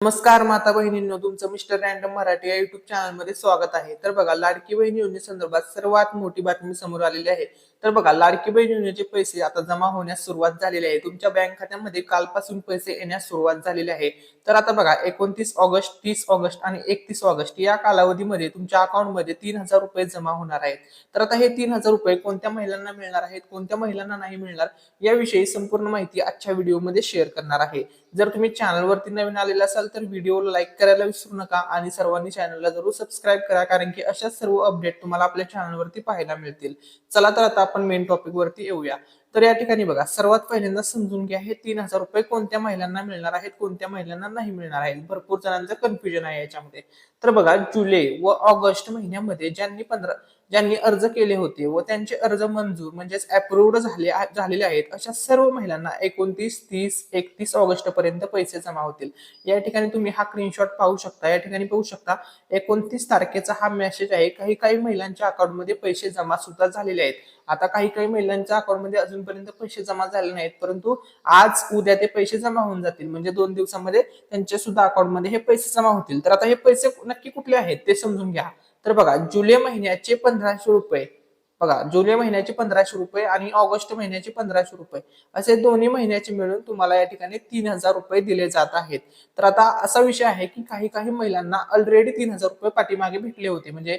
नमस्कार माता बहिणींनो. तुमचं मिस्टर रँडम मराठी या युट्यूब चॅनलमध्ये स्वागत आहे. तर बघा लाडकी बहीण योजनेसंदर्भात सर्वात मोठी बातमी समोर आलेली आहे. तर बघा लाडकी बहीण योजनेचे पैसे आता जमा होण्यास सुरुवात झालेली आहे. तुमच्या बँक खात्यामध्ये कालपासून पैसे येण्यास सुरुवात झालेली आहे. तर आता बघा एकोणतीस ऑगस्ट तीस ऑगस्ट आणि एकतीस ऑगस्ट या कालावधीमध्ये तुमच्या अकाउंटमध्ये तीन हजार रुपये जमा होणार आहेत. तर आता हे तीन हजार रुपये कोणत्या महिलांना मिळणार आहेत कोणत्या महिलांना नाही मिळणार याविषयी संपूर्ण माहिती आजच्या व्हिडिओमध्ये शेअर करणार आहे. जर तुम्ही चॅनलवरती नवीन आलेला असाल तर व्हिडिओला लाईक करायला विसरू नका आणि सर्वांनी चॅनलला जरूर सबस्क्राईब करा कारण की अशा सर्व अपडेट तुम्हाला आपल्या चॅनलवरती पाहायला मिळतील. चला तर आता आपण मेन टॉपिक वरती येऊया. तर या ठिकाणी बघा सर्वात पहिल्यांदा समजून घ्या हे तीन हजार रुपये कोणत्या महिलांना मिळणार आहेत कोणत्या महिलांना नाही मिळणार आहेत? भरपूर जणांचं कन्फ्युजन आहे याच्यामध्ये. तर बघा जुलै व ऑगस्ट महिन्यामध्ये ज्यांनी पंधरा ज्यांनी अर्ज केले होते व त्यांचे अर्ज मंजूर म्हणजेच अप्रुव्ड झाले झालेले आहेत अशा सर्व महिलांना एकोणतीस तीस एकतीस ऑगस्ट पर्यंत पैसे जमा होतील. या ठिकाणी तुम्ही हा स्क्रीनशॉट पाहू शकता. या ठिकाणी पाहू शकता एकोणतीस तारखेचा हा मेसेज आहे. काही काही महिलांच्या अकाउंटमध्ये पैसे जमा सुद्धा झालेले आहेत. आता काही काही महिलांच्या अकाउंटमध्ये अजूनपर्यंत पैसे जमा झाले नाहीत. परंतु आज उद्या ते पैसे जमा होऊन जातील. म्हणजे दोन दिवसामध्ये त्यांच्या सुद्धा अकाउंटमध्ये हे पैसे जमा होतील. तर आता हे पैसे नक्की कुठले आहेत ते समजून घ्या. तर बघा जुलै महिन्याचे पंधराशे रुपये. बघा जुलै महिन्याचे पंधराशे रुपये आणि ऑगस्ट महिन्याचे पंधराशे रुपये. असे दोन्ही महिन्याचे मिळून तुम्हाला या ठिकाणी तीन हजार रुपये दिले जात आहेत. तर आता असा विषय आहे की काही काही महिलांना ऑलरेडी तीन हजार रुपये पाठीमागे भेटले होते. म्हणजे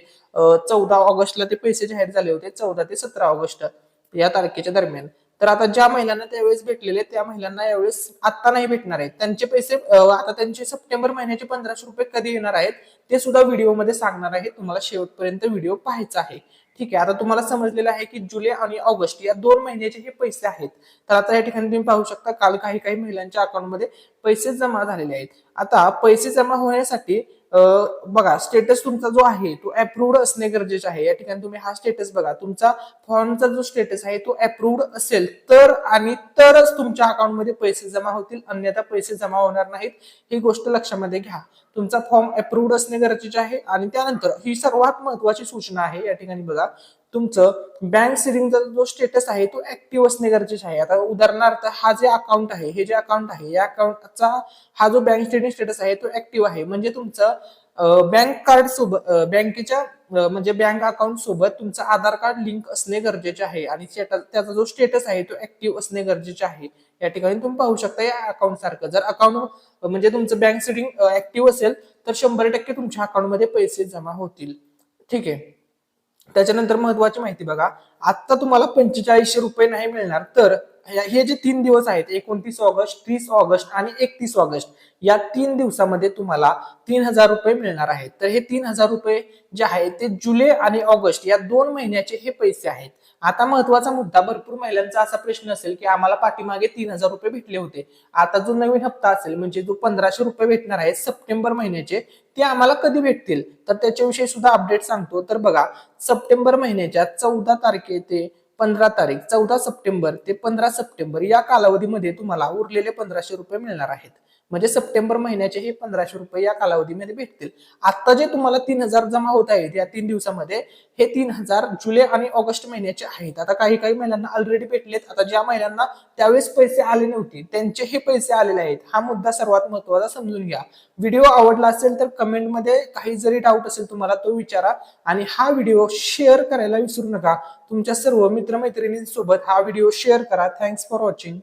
चौदा ऑगस्टला ते पैसे जाहीर झाले होते. चौदा ते सतरा ऑगस्ट. या तारखेच्या दरम्यान. तर आता ज्या महिलांना त्यावेळेस भेटलेले त्या महिलांना यावेळेस आता नाही भेटणार आहेत. त्यांचे पैसे आता त्यांचे सप्टेंबर महिन्याचे पंधराशे रुपये कधी येणार आहेत ते सुद्धा व्हिडिओमध्ये सांगणार आहे. तुम्हाला शेवटपर्यंत व्हिडिओ पाहायचा आहे. ठीक आहे. आता तुम्हाला समजलेलं आहे की जुलै आणि ऑगस्ट या दोन महिन्याचे हे पैसे आहेत तर आता या ठिकाणी तुम्ही पाहू शकता काल काही काही महिलांच्या अकाउंटमध्ये पैसे जमा झालेले आहेत. आता पैसे जमा होण्यासाठी बघा स्टेटस तुमचा जो आहे तो अप्रूव्ड असणे गरजेचे आहे. या ठिकाणी तुम्ही हा स्टेटस बघा. तुमचा फॉर्मचा जो स्टेटस आहे तो अप्रूव्ड असेल तर आणि तरच तुमच्या अकाउंटमध्ये पैसे जमा होतील. अन्यथा पैसे जमा होणार नाहीत. ही गोष्ट लक्षामध्ये घ्या. तुमचा फॉर्म अप्रूव्ड असणे गरजेचे आहे. आणि त्यानंतर ही सर्वात महत्वाची सूचना आहे या ठिकाणी बघा. तुमचं बँक सेव्हिंगचा जो स्टेटस आहे तो ऍक्टिव्ह असणे गरजेचे आहे. आता उदाहरणार्थ हा जे अकाउंट आहे हे जे अकाउंट आहे या अकाउंटचा हा जो बँक स्टेटमेंट स्टेटस आहे तो ऍक्टिव्ह आहे. म्हणजे तुमचं बँक कार्ड सोबत बँकेच्या म्हणजे बँक अकाउंट सोबत तुमचं आधार कार्ड लिंक असणे गरजेचे आहे आणि त्याचा जो स्टेटस आहे तो ऍक्टिव्ह असणे गरजेचे आहे. या ठिकाणी तुम्ही पाहू शकता या अकाउंट सारखं. जर अकाउंट म्हणजे तुमचं बँक सेटिंग ऍक्टिव्ह असेल तर शंभर टक्के तुमच्या अकाउंटमध्ये पैसे जमा होतील. ठीक आहे? त्याच्यानंतर महत्वाची माहिती बघा. आता तुम्हाला पंचेचाळीसशे रुपये नाही मिळणार तर हे जे तीन दिवस आहेत एकोणतीस ऑगस्ट तीस ऑगस्ट आणि एकतीस ऑगस्ट या तीन दिवसामध्ये तुम्हाला तीन हजार रुपये मिळणार आहेत. तर हे तीन हजार रुपये जे आहेत ते जुलै आणि ऑगस्ट या दोन महिन्याचे हे पैसे आहेत. आता महत्त्वाचा मुद्दा भरपूर महिलांचा असा प्रश्न असेल की आम्हाला पाठीमागे तीन हजार रुपये भेटले होते. आता जो नवीन हप्ता असेल म्हणजे जो पंधराशे रुपये भेटणार आहे सप्टेंबर महिन्याचे ते आम्हाला कधी भेटतील? तर त्याच्याविषयी सुद्धा अपडेट सांगतो. तर बघा सप्टेंबर महिन्याच्या चौदा तारखे ते पंधरा तारीख चौदा सप्टेंबर ते पंधरा सप्टेंबर या कालावधीमध्ये तुम्हाला उरलेले पंधराशे रुपये मिळणार आहेत. म्हणजे सप्टेंबर महिन्याचे हे पंधराशे रुपये या कालावधीमध्ये भेटतील. आता जे तुम्हाला तीन हजार जमा होत आहेत या तीन दिवसामध्ये हे तीन हजार जुलै आणि ऑगस्ट महिन्याचे आहेत. आता काही काही महिलांना ऑलरेडी भेटलेत. आता ज्या महिलांना त्यावेळेस पैसे आले नव्हते त्यांचे हे पैसे आलेले आहेत. हा मुद्दा सर्वात महत्त्वाचा समजून घ्या. व्हिडिओ आवडला असेल तर कमेंटमध्ये काही जरी डाऊट असेल तुम्हाला तो विचारा. आणि हा व्हिडिओ शेअर करायला विसरू नका. तुमच्या सर्व मित्र मित्रमैत्रिणींसोबत हा व्हिडिओ शेअर करा. Thanks for watching